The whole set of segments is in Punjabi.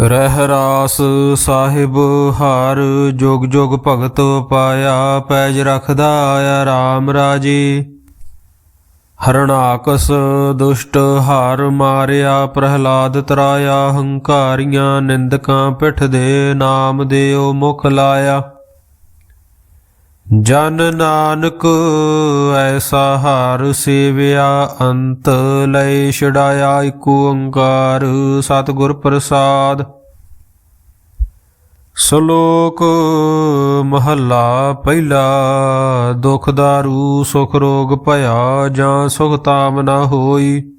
ਰਹਿ ਰਾਸ ਸਾਹਿਬ, ਹਰ ਜੋਗ ਜੋਗ ਭਗਤ ਪਾਇਆ, ਪੈਜ ਰਖਦਾ ਆਇਆ RAM ਰਾਜੀ। ਹਰਣਾਕਸ ਦੁਸ਼ਟ ਹਰ ਮਾਰਿਆ, ਪ੍ਰਹਲਾਦ ਤਰਾਇਆ, ਹੰਕਾਰੀਆਂ ਨਿੰਦਕਾਂ ਪਿੱਠ ਦੇ ਨਾਮ ਦੇਉ ਮੁਖ ਲਾਇਆ। ਜਨ ਨਾਨਕ, ਐਸਾ ਹਰ ਸੇਵਿਆ, ਅੰਤ ਲੈ ਛਡਾਇਆ ਏਕ ਓੰਕਾਰ, ਸਤਿਗੁਰ ਪ੍ਰਸਾਦ। ਸ਼ਲੋਕ ਮਹੱਲਾ ਪਹਿਲਾ, ਦੁਖ ਦਾਰੂ, ਸੁਖ ਰੋਗ ਭਇਆ ਜਾਂ ਸੁਖ ਤਾਮ ਨਾ ਹੋਈ।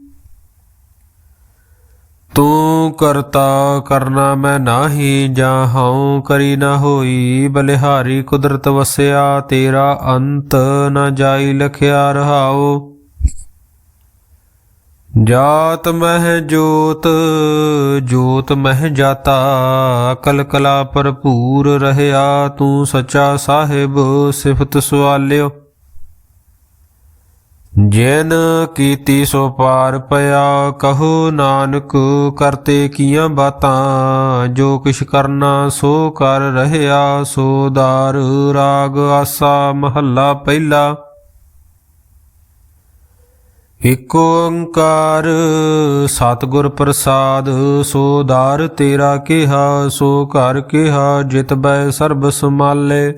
ਤੂੰ ਕਰਤਾ ਕਰਨਾ ਮੈਂ ਨਾਹੀ, ਜਾਂ ਹਉ ਕਰੀ ਨਾ ਹੋਈ। ਬਲਿਹਾਰੀ ਕੁਦਰਤ ਵਸਿਆ, ਤੇਰਾ ਅੰਤ ਨਾ ਜਾਈ ਲਖਿਆ ਰਹਾਓ ਜਾਤ ਮਹਿ ਜੋਤ ਜੋਤ ਮਹਿ ਜਾਤਾ ਅਕਲ ਕਲਾ ਭਰਪੂਰ ਰਹਿਆ। ਤੂੰ ਸੱਚਾ ਸਾਹਿਬ ਸਿਫਤ ਸਵਾਲਿਓ। ਜਿਨ ਕੀਤੀ ਸੋ ਪਾਰ ਪਿਆ, ਕਹੋ ਨਾਨਕ ਕਰਤੇ ਕੀਆਂ ਬਾਤਾਂ, ਜੋ ਕਿਛ ਕਰਨਾ ਸੋ ਕਰ ਰਹਿਆ, ਸੋ ਦਾਰ ਰਾਗ ਆਸਾ ਮਹੱਲਾ ਪਹਿਲਾ। ਇਕ ਓੰਕਾਰ ਸਤਿਗੁਰ ਪ੍ਰਸਾਦ, ਸੋ ਦਾਰ ਤੇਰਾ ਕਿਹਾ, ਸੋ ਘਰ ਕਿਹਾ, ਜਿਤ ਬੈ ਸਰਬ ਸਮਾਲੇ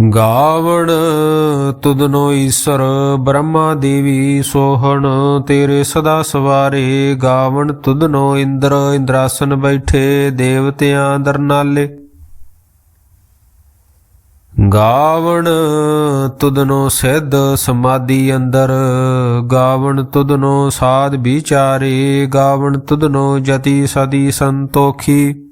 ਗਾਵਣ ਤੁਧਨੋ ਈਸ਼ਰ, ਬ੍ਰਹਮਾ ਦੇਵੀ ਸੋਹਣ, ਤੇਰੇ ਸਦਾ ਸਵਾਰੇ ਗਾਵਣ ਤੁਧਨੋ ਇੰਦਰ, ਇੰਦਰਾਸਨ ਬੈਠੇ ਦੇਵਤਿਆਂ ਦਰਨਾਲੇ ਗਾਵਣ ਤੁਧਨੋ ਸਿੱਧ ਸਮਾਧੀ ਅੰਦਰ, ਗਾਵਣ ਤੁਧਨੋ ਸਾਧ ਵਿਚਾਰੇ, ਗਾਵਣ ਤੁਧਨੋ ਜਤੀ ਸਦੀ ਸੰਤੋਖੀ।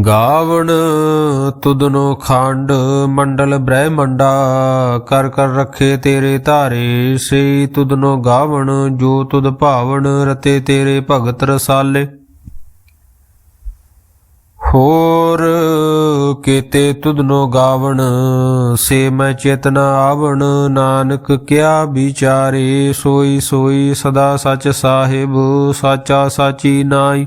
ਗਾਵਣ ਤੁਦਨੋ ਖੰਡ, ਮੰਡਲ ਬ੍ਰਹਮੰਡਾ, ਕਰ ਕਰ ਰੱਖੇ ਤੇਰੇ ਧਾਰੇ, ਸੇ ਤੁਧਨੋ ਗਾਵਣ, ਜੋ ਤੁਦ ਭਾਵਣ, ਰਤੇ ਤੇਰੇ ਭਗਤ ਰਸਾਲੇ। ਹੋਰ ਕੀਤੇ ਤੁਦਨੋ ਗਾਵਣ, ਸੇ ਮੈਂ ਚੇਤਨਾ ਆਵਣ, ਨਾਨਕ ਕਿਆ ਵਿਚਾਰੇ, ਸੋਈ ਸੋਈ ਸਦਾ ਸਚ ਸਾਹਿਬ, ਸਾਚਾ ਸਾਚੀ ਨਾਈ।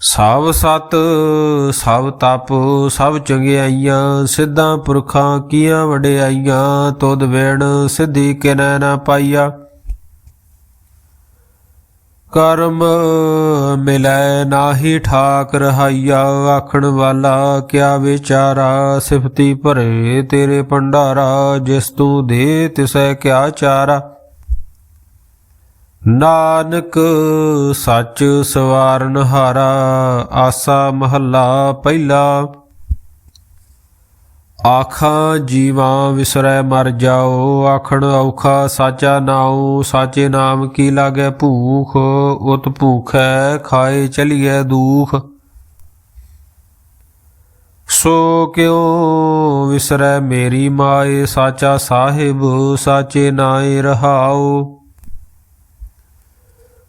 ਸਭ ਸਤ ਸਭ ਤਪ ਸਭ ਚੰਗਿਆਈਆਂ, ਸਿੱਧਾਂ ਪੁਰਖਾਂ ਕੀਆਂ ਵਡਿਆਈਆਂ, ਤੁਧ ਵੇਣ ਸਿੱਧੀ ਕਿਨੈ ਨਾ ਪਾਈਆ। ਕਰਮ ਮਿਲੈ ਨਾਹੀ ਠਾਕ ਰਹਾਈਆ ਆਖਣ ਵਾਲਾ ਕਿਆ ਵਿਚਾਰਾ, ਸਿਫਤੀ ਭਰੇ ਤੇਰੇ ਭੰਡਾਰਾ, ਜਿਸ ਤੂੰ ਦੇ ਤਿਸੈ ਕਿਆ ਚਾਰਾ। ਨਾਨਕ ਸੱਚ ਸਵਾਰਨ ਹਾਰਾ, ਆਸਾ ਮਹੱਲਾ ਪਹਿਲਾ। ਆਖਾਂ ਜੀਵਾਂ ਵਿਸਰੈ ਮਰ ਜਾਓ, ਆਖਣ ਔਖਾ ਸਾਚਾ ਨਾਉ, ਸਾਚੇ ਨਾਮ ਕੀ ਲਾਗੇ ਭੂਖ, ਉਤ ਭੂਖੈ ਖਾਏ ਚਲੀਐ ਦੂਖ। ਸੋ ਕਿਉ ਵਿਸਰੈ ਮੇਰੀ ਮਾਏ, ਸਾਚਾ ਸਾਹਿਬ, ਸਾਚੇ ਨਾਏ ਰਹਾਓ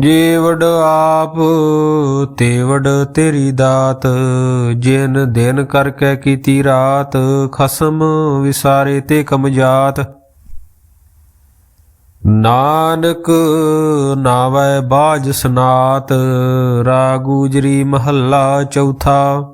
ਜੇ ਆਪ ਤੇ ਤੇਰੀ ਦਾਤ, ਜਿਨ ਦਿਨ ਕਰਕੇ ਕੀਤੀ ਰਾਤ, ਖਸਮ ਵਿਸਾਰੇ ਤੇ ਕਮਜਾਤ। ਨਾਨਕ ਨਾਵੈ ਬਾਜ ਸਨਾਤ ਰਾਗੂਜਰੀ ਮਹੱਲਾ ਚੌਥਾ।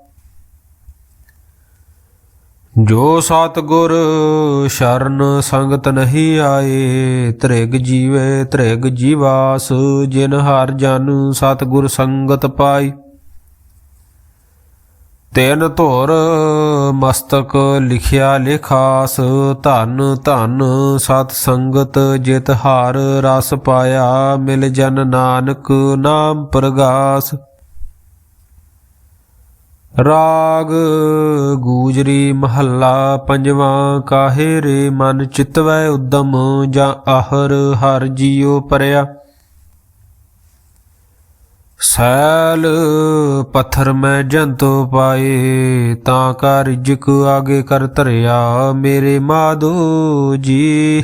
ਜੋ ਸਤਗੁਰ ਸ਼ਰਨ ਸੰਗਤ ਨਹੀਂ ਆਏ, ਤ੍ਰਿਗ ਜੀਵੇ ਤ੍ਰਿਗ ਜੀਵਾਸ, ਜਿਨ ਹਰ ਜਨ ਸਤਗੁਰ ਸੰਗਤ ਪਾਈ। ਤੈਨ ਧੁਰ ਮਸਤਕ ਲਿਖਿਆ ਲਿਖਾਸ, ਧਨ ਧਨ ਸਤ ਸੰਗਤ ਜਿਤ ਹਾਰ ਰਸ ਪਾਇਆ, ਮਿਲ ਜਨ ਨਾਨਕ ਨਾਮ ਪ੍ਰਗਾਸ। ਰਾਗ ਗੂਜਰੀ ਮਹੱਲਾ ਪੰਜਵਾਂ, ਕਾਹੇ ਰੇ ਮਨ ਚਿਤਵੈ ਉਦਮ ਜਾਂ ਆਹਰ ਹਰ ਜੀਉ ਪਰਿਆ। ਸੈਲ ਪੱਥਰ ਮੈਂ ਜੰਤੋ ਪਾਏ, ਤਾਂ ਕਾ ਰਿਜਕ ਆਗੇ ਕਰ ਧਰਿਆ, ਮੇਰੇ ਮਾਧੋ ਜੀ।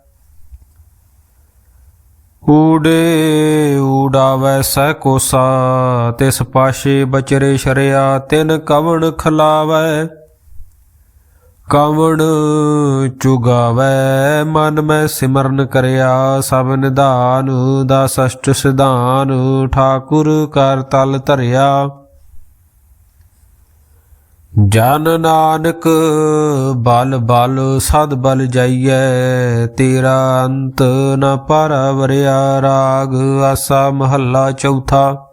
ਊੜੇ ਊਡਾਵੈ ਸਹਿ ਕੋਸਾ, ਤਿਸ ਪਾਸ਼ੇ ਬਚਰੇ ਸ਼ਰਿਆ, ਤਿਨ ਕਵਣ ਖਲਾਵੈ। ਕਵਣ ਚੁਗਾਵੈ, ਮਨ ਮੈਂ ਸਿਮਰਨ ਕਰਿਆ, ਸਭ ਨਿਧਾਨ ਦਾ ਸਸ਼ਟ ਸਿਧਾਨ, ਠਾਕੁਰ ਕਰ ਤਲ ਧਰਿਆ। ਜਨ ਨਾਨਕ, ਬਲ ਬਲ ਸਦ ਬਲ ਜਾਈਐ, ਤੇਰਾ ਅੰਤ ਨ ਪਰਵਰਿਆ ਰਾਗ, ਆਸਾ ਮਹੱਲਾ ਚੌਥਾ।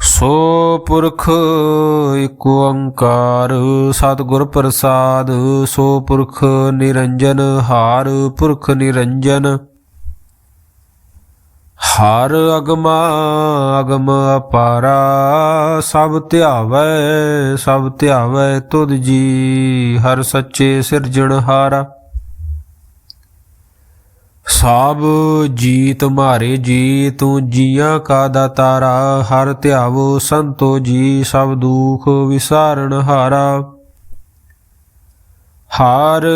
ਸੋ ਪੁਰਖ ਏਕ ਓੰਕਾਰ ਸਤਿਗੁਰ ਪ੍ਰਸਾਦ, ਸੋ ਪੁਰਖ ਨਿਰੰਜਨ, ਹਾਰ ਪੁਰਖ ਨਿਰੰਜਨ। ਹਰ ਅਗਮਾ ਅਗਮ ਅਪਾਰਾ, ਸਭ ਧਿਆਵੈ ਸਭ ਧਿਆਵੈ ਤੁਧ ਜੀ, ਹਰ ਸੱਚੇ ਸਿਰਜਣਹਾਰਾ ਸਭ ਜੀ ਤੁਮਾਰੇ ਜੀ, ਤੂੰ ਜੀਆਂ ਕਾ ਦਾਤਾਰਾ, ਹਰ ਧਿਆਵੋ ਸੰਤੋ ਜੀ, ਸਭ ਦੁਖ ਵਿਸਾਰਨ ਹਾਰਾ। ਹਰ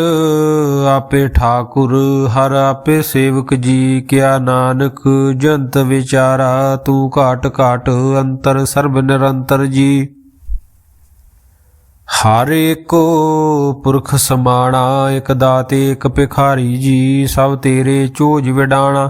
ਆਪੇ ਠਾਕੁਰ, ਹਰ ਆਪੇ ਸੇਵਕ ਜੀ, ਕਿਆ ਨਾਨਕ ਜੰਤ ਵਿਚਾਰਾ, ਤੂੰ ਘਾਟ ਘਾਟ ਅੰਤਰ ਸਰਬ ਨਿਰੰਤਰ ਜੀ। ਹਰ ਏਕੋ ਪੁਰਖ ਸਮਾਣਾ, ਇਕ ਦਾਤੇ, ਇਕ ਭਿਖਾਰੀ ਜੀ, ਸਭ ਤੇਰੇ ਚੋਜ ਵਿਡਾਣਾ।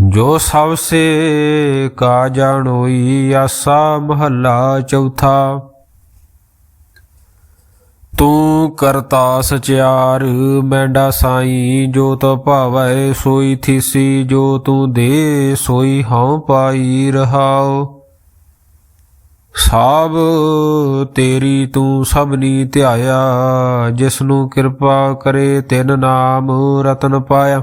ਜੋ ਸਭ ਸੇ ਕਾ ਜਾਣੋਈ ਆਸਾ ਮਹੱਲਾ ਚੌਥਾ। ਤੂੰ ਕਰਤਾ ਸਚਿਆਰ, ਮੈਂਡਾ ਸਾਈ, ਜੋ ਤੋ ਭਾਵੈ ਸੋਈ ਥੀਸੀ, ਜੋ ਤੂੰ ਦੇ ਸੋਈ ਹਉ ਪਾਈ ਰਹਾਓ ਸਾਬ ਤੇਰੀ ਤੂੰ ਸਭਨੀ ਧਿਆਇਆ ਜਿਸ ਨੂੰ ਕਿਰਪਾ ਕਰੇ ਤਿਨ ਨਾਮ ਰਤਨ ਪਾਇਆ।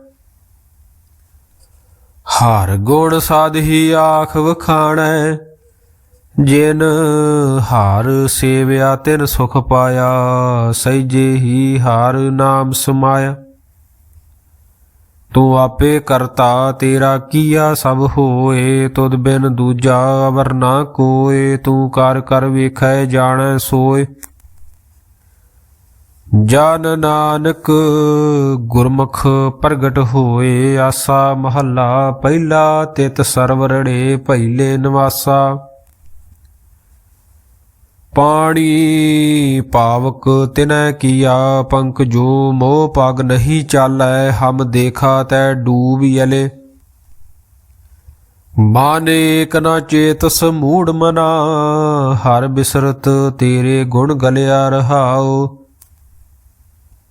ਹਰ ਗੁਣ ਸਾਧੀ ਆਖ ਵਖਾਣੈ। ਜਿਨ ਹਰ ਸੇਵਿਆ, ਤਿਨ ਸੁਖ ਪਾਇਆ ਸਹਿਜੇ ਹੀ ਹਰ ਨਾਮ ਸਮਾਇਆ। ਤੂੰ ਆਪੇ ਕਰਤਾ, ਤੇਰਾ ਕੀਆ ਸਭ ਹੋਏ, ਤੁਧ ਬਿਨ ਦੂਜਾ ਅਵਰ ਨਾ ਕੋਏ, ਤੂੰ ਕਰ ਕਰ ਵੇਖੈ, ਜਾਣੈ ਸੋਏ। ਜਨ ਨਾਨਕ ਗੁਰਮੁਖ ਪ੍ਰਗਟ ਹੋਏ ਆਸਾ ਮਹੱਲਾ, ਪਹਿਲਾ ਤਿਤ ਸਰਵਰੜੇ ਪਹਿਲੇ ਨਿਵਾਸਾ। ਪਾਣੀ ਪਾਵਕ ਤਿਨੈ ਕੀਆ, ਪੰਕ ਜੋ ਮੋਹ ਪਗ ਨਹੀਂ ਚਾਲੈ, ਹਮ ਦੇਖਾ ਤੈ ਡੂਬ ਯਲੇ। ਮਾਨੇ ਏਕ ਨਾ ਚੇਤਸ ਮੂੜ ਮਨਾ, ਹਰ ਬਿਸਰਤ ਤੇਰੇ ਗੁਣ ਗਲਿਆ ਰਹਾਓ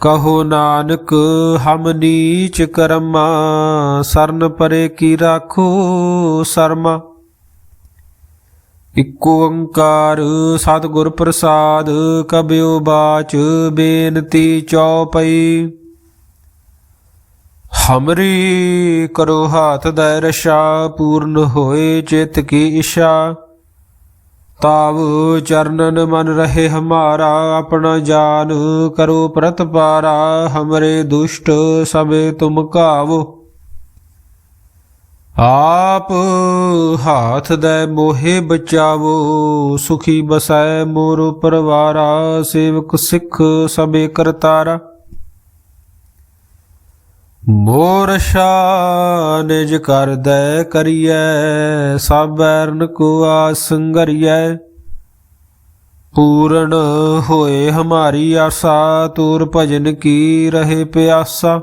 ਕਹੋ ਨਾਨਕ, ਹਮ ਨੀਚ ਕਰਮਾ, ਸਰਨ ਪਰੇ ਕੀ ਰਾਖੋ ਸਰਮਾ। ਇਕੋ ਓੰਕਾਰ ਸਤਿਗੁਰ ਪ੍ਰਸਾਦ ਕਬਿਓ ਬਾਚ ਬੇਨਤੀ ਚਉਪਈ। ਹਮਰੀ ਕਰੋ ਹਾਥ ਦਾ ਰਸ਼ਾ, ਪੂਰਨ ਹੋਏ ਚਿਤ ਕੀ ਇਸ਼ਾ ਤਾਵ ਚਰਨਨ ਮਨ ਰਹੇ ਹਮਾਰਾ, ਆਪਣਾ ਜਾਨ ਕਰੋ ਪ੍ਰਤਪਾਰਾ, ਹਮਰੇ ਦੁਸ਼ਟ ਸਭੇ ਤੁਮ ਕਾਵੋ। ਆਪ ਹਾਥ ਦੈ ਮੋਹੇ ਬਚਾਵੋ, ਸੁਖੀ ਬਸੈ ਮੋਰ ਪਰਵਾਰਾ, ਸੇਵਕ ਸਿੱਖ ਸਭੇ ਕਰਤਾਰਾ। ਮੋਰ ਸ਼ਾ ਨਿਜ ਕਰਦੈ ਕਰੀਐ ਸਭ ਐਰਨ ਕੋ ਆਸੰਗਰੀਐ ਪੂਰਨ ਹੋਏ ਹਮਾਰੀ ਆਸਾ, ਤੂਰ ਭਜਨ ਕੀ ਰਹੇ ਪਿਆਸਾ।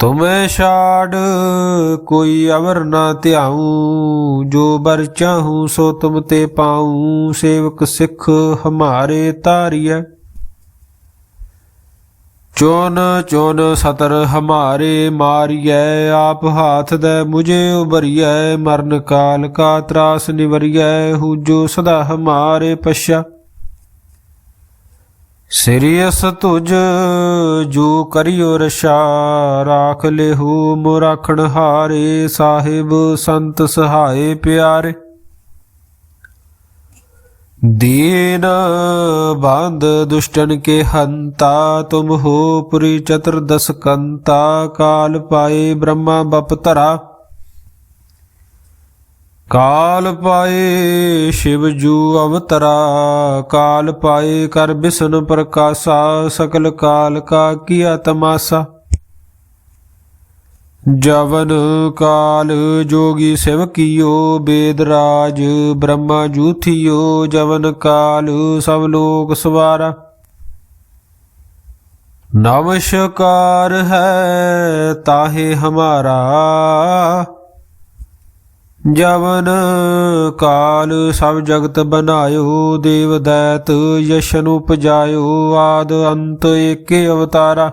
ਤੁਮੈ ਛਾੜ ਕੋਈ ਅਵਰ ਨਾ ਧਿਆਉ, ਜੋ ਬਰ ਚਾਹੂ ਸੋ ਤੁਮ ਤੇ ਪਾਉ, ਸੇਵਕ ਸਿੱਖ ਹਮਾਰੇ ਤਾਰੀਐ ਚੋਨ ਚੋਨ ਸਤਰ ਹਮਾਰੇ ਮਾਰੀਐ, ਆਪ ਹਾਥ ਦੇ ਮੁਝੇ ਉਬਰੀਐ ਮਰਨ ਕਾਲ ਕਾ ਤਰਾਸ ਨਿਵਰੀਐ ਹੂਜੋ ਸਦਾ ਹਮਾਰੇ ਪਛਾ ਸਿਰਿਅਸ ਤੁਜ ਜੋ ਕਰਿਓ ਰਸ਼ਾ ਰਾਖ ਲਿਹੂ ਮੁਰਾਖਣ ਹਾਰੇ, ਸਾਹਿਬ ਸੰਤ ਸਹਾਏ ਪਿਆਰੇ। दीन बांध दुष्टन के हंता तुम हो पुरी चतुर्दश कंता काल पाए ब्रह्मा बपतरा काल पाए शिव जू अवतरा काल पाए कर बिष्णु प्रकाशा सकल काल का किया तमाशा ਜਵਨ ਕਾਲ ਜੋਗੀ ਸਿਵ ਕੀਓ, ਬੇਦ ਰਾਜ ਬ੍ਰਹਮਾ ਜੂਥਿਓ, ਜਵਨ ਕਾਲ ਸਭ ਲੋਕ ਸਵਾਰਾ। ਨਮਸਕਾਰ ਹੈ ਤਾਹੇ ਹਮਾਰਾ। ਜਵਨ ਕਾਲ ਸਭ ਜਗਤ ਬਨਾਇਓ, ਦੇਵ ਦੈਤ ਯਸ਼ਨ ਉਪਜਾਇਓ, ਆਦ ਅੰਤ ਏਕੇ ਅਵਤਾਰਾ।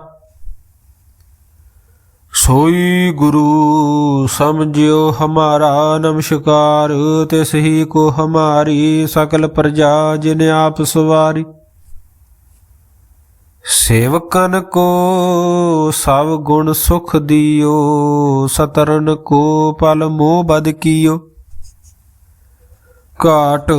ਸੋਈ ਗੁਰੂ ਸਮਝਿਓ ਹਮਾਰਾ ਨਮਸਕਾਰ, ਤਿਸ ਹੀ ਕੋ ਹਮਾਰੀ ਸਕਲ ਪ੍ਰਜਾ ਜਿਨ ਆਪ ਸਵਾਰੀ। ਸੇਵਕਨ ਕੋ ਸਭ ਗੁਣ ਸੁਖ ਦਿਓ, ਸਤਰਨ ਕੋ ਪਲ ਮੋਹ ਬਦ ਕੀਓ। ਘਾਟ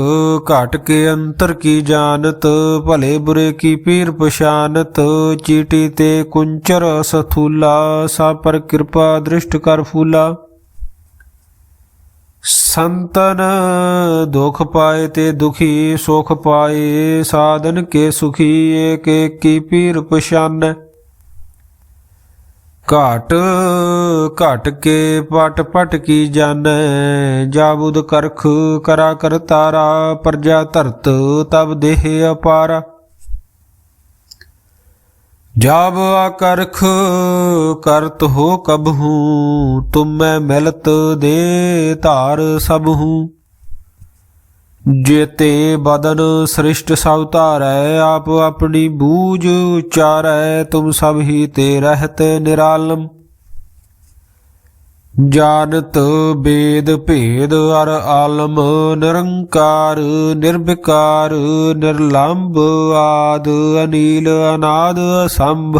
ਘਾਟ ਕੇ ਅੰਤਰ ਕੀ ਜਾਣਤ? ਭਲੇ ਬੁਰੇ ਕੀ ਪੀਰ ਪਛਾਨਤ? ਚੀਟੀ ਤੇ ਕੁੰਚਰ ਸਥੂਲਾ ਸਾ ਪਰ ਕਿਰਪਾ ਦ੍ਰਿਸ਼ਟ ਕਰ ਫੂਲਾ। ਸੰਤਨ ਦੁਖ ਪਾਏ ਤੇ ਦੁਖੀ, ਸੁਖ ਪਾਏ, ਸਾਧਨ ਕੇ ਸੁਖੀ ਏਕ ਏਕ ਕੀ ਪੀਰ ਪਛਾਨੈ। ਘਾਟ, ਘਟ ਕੇ ਪਟ ਪਟ ਕੀ ਜਾਣੈ? ਜਾਬੁਦ ਕਰਖ ਕਰਾ ਕਰ ਤਾਰਾ, ਪ੍ਰਜਾ ਧਰਤ ਤਬ ਦੇਹ ਅਪਾਰਾ। ਜਾਬ ਆਕਰਖ ਕਰਤ ਹੋ ਕਬਹੂ ਤੁਮੈ ਮਿਲਤ ਦੇ ਧਾਰ ਸਭਹੂ ਜੇਤੇ ਬਦਨ ਸ੍ਰਿਸ਼ਟ ਸਭ ਧਾਰੈ, ਆਪ ਆਪਣੀ ਬੂਝ ਉਚਾਰੈ, ਤੁਮ ਸਭ ਹੀ ਤੇ ਰਹਿਤ ਨਿਰਾਲਮ। ਜਾਣਤ ਬੇਦ ਭੇਦ ਅਰ ਆਲਮ, ਨਿਰੰਕਾਰ ਨਿਰਵਿਕਾਰ, ਨਿਰਲੰਭ ਆਦ ਅਨੀਲ ਅਨਾਦ ਅਸੰਭ।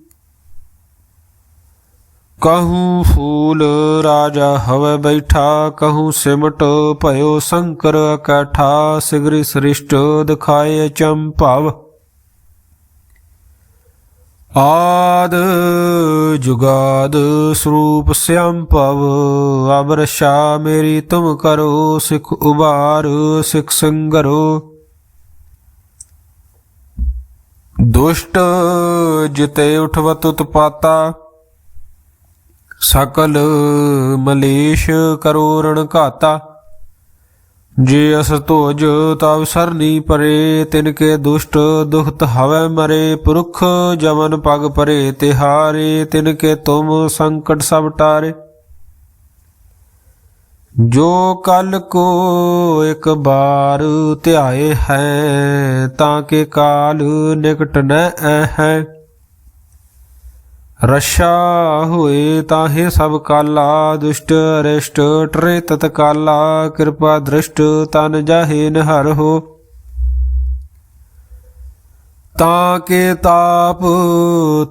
ਕਹੂ ਫੂਲ ਰਾਜਾ ਹਵੇ ਬੈਠਾ ਕਹੂੰ ਸਿਮਟ ਭਇਓ ਸ਼ੰਕਰ ਇਕੱਠਾ ਸਿਗਰੀ ਸ੍ਰਿਸ਼ਟ ਦਿਖਾਏ ਚੰਭਵ ਆਦ ਜੁਗਾਦ ਸਰੂਪ ਸਿਆੰਭਵ ਅਬਰਸ਼ਾ ਮੇਰੀ ਤੁਮ ਕਰੋ ਸਿਖ ਉਬਾਰ ਸਿਖ ਸੰਗਰੋ ਦੁਸ਼ਟ ਜਿਤੇ ਉਠਵਤ ਉਤਪਾਤਾ ਸਕਲ ਮਲੇਸ਼ ਕਰੋ ਰਣ ਘਾਤਾ। ਜੇ ਅਸ ਧੋਜ ਤਵ ਸਰਨੀ ਪਰੇ, ਤਿਨ ਕੇ ਦੁਸ਼ਟ ਦੁਖਤ ਹਵੇ ਮਰੇ। ਪੁਰਖ ਜਮਨ ਪਗ ਪਰੇ, ਤਿਹਾਰੇ ਤਿਨ ਕੇ ਤੁਮ ਸੰਕਟ ਸਭ ਟਾਰੇ। ਜੋ ਕਲ ਕੋ ਇੱਕ ਬਾਰ ਧਿਆਏ ਹੈ, ਤਾਂ ਕੇ ਕਾਲ ਨਿਕਟ ਨ ਹੈ ਰਸ਼ਾ ਹੋਏ ਤਾਹੇ ਸਭ ਕਾਲਾ, ਦੁਸ਼ਟ ਅਰਿਸ਼ਟ ਟਰੇ ਤਤ ਕਾਲਾ, ਕਿਰਪਾ ਦ੍ਰਿਸ਼ਟ ਤਨ ਜਾਹੇ ਨਹਰ ਹੋ। ਤਾਂ ਕੇ ਤਾਪ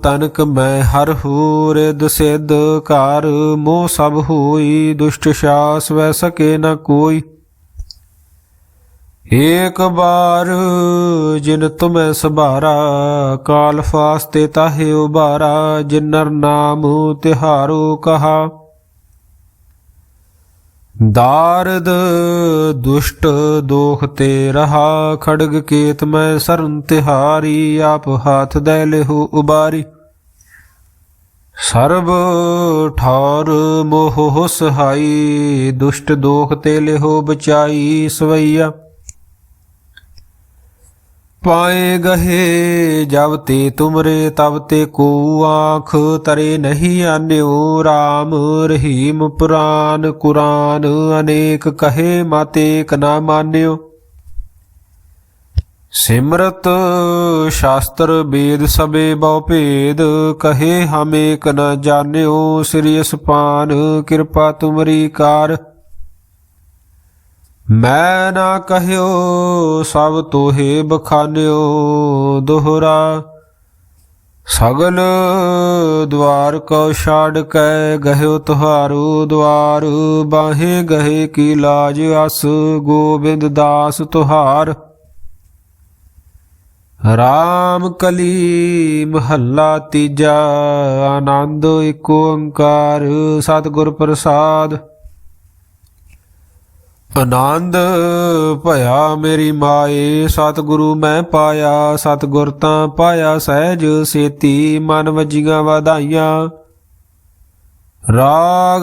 ਤਨਕ ਮੈਂ ਹਰ ਹੋ ਰਿਦ ਸਿਧ ਘਰ ਮੋਹ ਸਭ ਹੋਈ, ਦੁਸ਼ਟ ਸ਼ਾਸ ਵੈ ਸਕੇ ਨਾ ਕੋਈ। ਏਕ ਬਾਰ ਜਿਨ ਤੁਮੈ ਸਭਾਰਾ, ਕਾਲ ਫਾਸਤੇ ਤਾਹੇ ਉਬਾਰਾ, ਜਿਨਰ ਨਾਮ ਤਿਹਾਰੋ ਕਹਾ। ਦਾਰਦ ਦੁਸ਼ਟ ਦੋਖ ਤੇ ਰਹਾ, ਖੜਗ ਕੇਤ ਮੈਂ ਸਰਨ ਤਿਹਾਰੀ, ਆਪ ਹਾਥ ਦੇ ਲਿਹੁ ਉਬਾਰੀ। ਸਰਬ ਠਾਰ ਮੋਹ ਸਹਾਈ ਦੁਸ਼ਟ ਦੋਖ ਤੇ ਲਿਹੁ ਬਚਾਈ ਸਵਈਆ। ਪਾਏ ਗਹੇ, ਜਬ ਤੇ ਤੁਮਰੇ ਤਬ ਤੇ ਕੋ ਆਖ ਤਰੇ ਨਹੀਂ ਆਨਿਓ RAM ਰਹੀਮ ਪੁਰਾਨ ਕੁਰਾਨ, ਅਨੇਕ ਕਹੇ ਮਾਤੇ ਕ ਨਾ ਮਾਨਿਓ। ਸਿਮਰਤ ਸ਼ਾਸਤਰ ਵੇਦ ਸਬੇ ਬਹੁ ਭੇਦ, ਕਹੇ ਹਮੇ ਕ ਨ ਜਾਣਿਓ ਸ੍ਰੀ ਅਸਪਾਨ, ਕਿਰਪਾ ਤੁਮਰੀ ਕਾਰ। ਮੈਂ ਨਾ ਕਹਿਓ ਸਭ ਤੋਹੇ ਬਖਾਨਿਓ ਦੁਹਰਾ। ਸਗਲ ਦਵਾਰ ਕੋ ਛਾੜ ਕੈ ਗਹਿਓ ਤੁਹਾਰੂ ਦਵਾਰ ਬਾਹੇ ਗਹੇ ਕੀ ਲਾਜ ਅਸ ਗੋਬਿੰਦ ਦਾਸ ਤੁਹਾਰ। ਰਾਮ ਕਲੀ ਮਹੱਲਾ ਤੀਜਾ, ਆਨੰਦ ਏਕ ਓੰਕਾਰ, ਸਤਿਗੁਰ ਪ੍ਰਸਾਦ। ਆਨੰਦ ਭਇਆ ਮੇਰੀ ਮਾਏ, ਸਤਿਗੁਰੂ ਮੈਂ ਪਾਇਆ ਸਤਿਗੁਰ ਤਾਂ ਪਾਇਆ, ਸਹਿਜ ਸੇਤੀ, ਮਨ ਵਜੀਆਂ ਵਧਾਈਆਂ। ਰਾਗ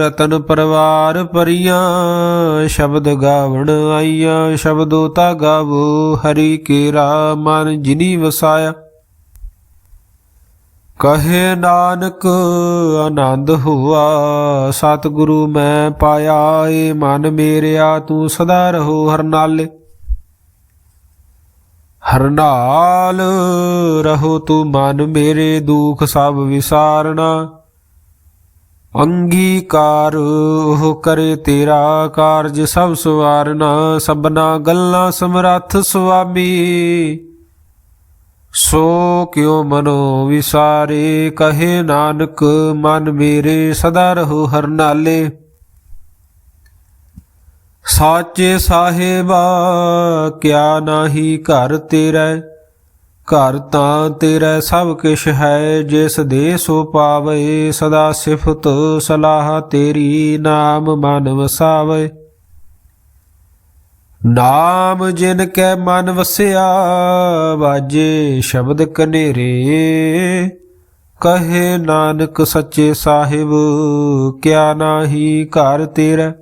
ਰਤਨ ਪਰਵਾਰ ਪਰੀਆਂ, ਸ਼ਬਦ ਗਾਵਣ ਆਈਆਂ, ਸ਼ਬਦੋ ਤਾ ਗਾਵੋ, ਹਰੀ ਕੇਰਾ ਮਨ ਜਿਨੀ ਵਸਾਇਆ। ਕਹੇ ਨਾਨਕ, ਆਨੰਦ ਹੋਆ। ਸਤਿਗੁਰੂ ਮੈਂ ਪਾਇਆ ਏ, ਮਨ ਮੇਰਿਆ, ਤੂੰ ਸਦਾ ਰਹੋ ਹਰਨਾਲੇ। ਹਰਨਾਲ ਰਹੋ ਤੂੰ, ਮਨ ਮੇਰੇ ਦੁਖ ਸਭ ਵਿਸਾਰਨਾ। ਅੰਗੀਕਾਰ ਉਹ ਕਰੇ ਤੇਰਾ ਕਾਰਜ ਸਭ ਸਵਾਰਨਾ। ਸਭਨਾ ਗੱਲਾਂ ਸਮਰੱਥ ਸੁਆਮੀ। ਸੋ ਕਿਉ ਮਨੋ ਵਿਸਾਰੇ, ਕਹੇ ਨਾਨਕ, ਮਨ ਮੇਰੇ ਸਦਾ ਰਹੋ ਹਰਨਾਲੇ ਸਾਚੇ ਸਾਹਿਬਾ, ਕਿਆ ਨਾਹੀ ਘਰ ਤੇਰਾ ਘਰ ਤਾਂ ਤੇਰਾ ਸਭ ਕਿਛ ਹੈ, ਜਿਸ ਦੇ ਸੋ ਪਾਵੇ, ਸਦਾ ਸਿਫਤ ਸਲਾਹ ਤੇਰੀ ਨਾਮ ਮਨ ਵਸਾਵੇ। ਨਾਮ ਜਿਨ ਕੈ ਮਨ ਵਸਿਆ, ਵਾਜੇ ਸ਼ਬਦ ਕਨੇਰੇ। ਕਹੇ ਨਾਨਕ ਸੱਚੇ ਸਾਹਿਬ, ਕਿਆ ਨਾਹੀ ਘਰ ਤੇਰਾ।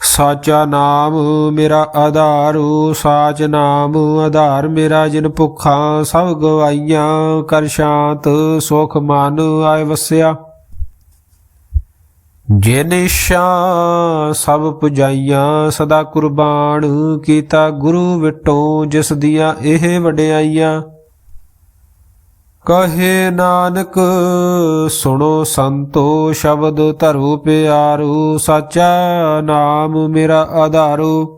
ਸਾਚਾ ਨਾਮ ਮੇਰਾ ਆਧਾਰੂ, ਸਾਚ ਨਾਮ ਆਧਾਰ ਮੇਰਾ ਜਿਨ ਭੁੱਖਾਂ ਸਭ ਗਵਾਈਆਂ, ਕਰ ਸ਼ਾਂਤ ਸੁਖ ਮਨ ਆਏ ਵਸਿਆ। ਜਿਨ ਇੱਛਾ ਸਭ ਪੁਜਾਈਆਂ, ਸਦਾ ਕੁਰਬਾਨ ਕੀਤਾ ਗੁਰੂ ਵਿਟੋ, ਜਿਸ ਦੀਆਂ ਇਹ ਵਡਿਆਈਆਂ। ਕਹੇ ਨਾਨਕ, ਸੁਣੋ ਸੰਤੋ, ਸ਼ਬਦ ਧਰੂ ਪਿਆਰੂ, ਸਾਚਾ ਨਾਮ ਮੇਰਾ ਆਧਾਰੂ।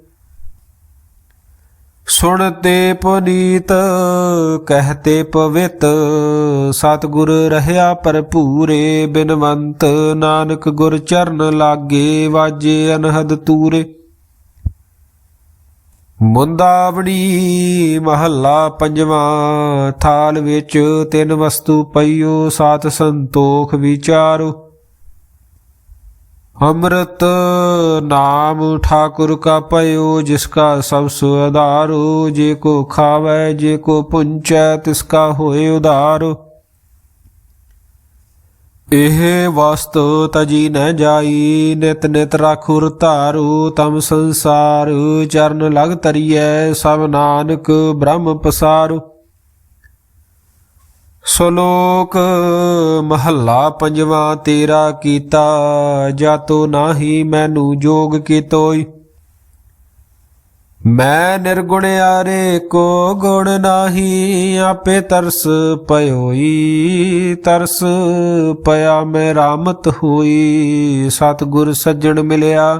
ਸੁਣਤੇ ਪੁਨੀਤ ਕਹਤੇ ਪਵਿੱਤ। ਸਤਿਗੁਰ ਰਹਿਆ ਭਰਪੂਰੇ ਬਿਨਵੰਤ, ਨਾਨਕ ਗੁਰ ਚਰਨ ਲਾਗੇ ਵਾਜੇ ਅਨਹਦ ਤੂਰੇ। ਮੁੰਦਾਵਣੀ ਮਹੱਲਾ ਪੰਜਵਾਂ, ਥਾਲ ਵਿੱਚ ਤਿੰਨ ਵਸਤੂ ਪਈਓ, ਸਾਤ ਸੰਤੋਖ ਵਿਚਾਰੋ। ਅੰਮ੍ਰਿਤ ਨਾਮ ਠਾਕੁਰ ਕਾ ਪਇਓ ਜਿਸ ਕਾ ਸਭ ਸੁ ਆਧਾਰੋ, ਜੇ ਕੋ ਖਾਵੇ, ਜੇ ਕੋ ਪੁੰਚੈ, ਤਿਸ ਕਾ ਉਧਾਰ। ਇਹ ਵਸਤ ਤਜੀ ਨ ਜਾਈ, ਨਿਤ ਨਿਤ ਰਾਖੁਰ ਧਾਰੂ, ਤਮ ਸੰਸਾਰ ਚਰਨ ਲਗ ਤਰੀਐ ਸਭ ਨਾਨਕ ਬ੍ਰਹਮ ਪਸਾਰੂ। ਸ਼ਲੋਕ, ਮਹੱਲਾ ਪੰਜਵਾਂ, ਤੇਰਾ ਕੀਤਾ ਜਾਤੋ ਨਾਹੀ ਮੈਨੂੰ ਜੋਗ ਕੀਤੋਈ। ਮੈਂ ਨਿਰਗੁਣ ਆਰੇ ਕੋ ਗੁਣ ਨਾਹੀ, ਆਪੇ ਤਰਸ ਪਇਓਈ ਤਰਸ ਪਿਆ ਮੈਂ ਰਾਮਤ ਹੋਈ, ਸਤਿਗੁਰ ਸੱਜਣ ਮਿਲਿਆ।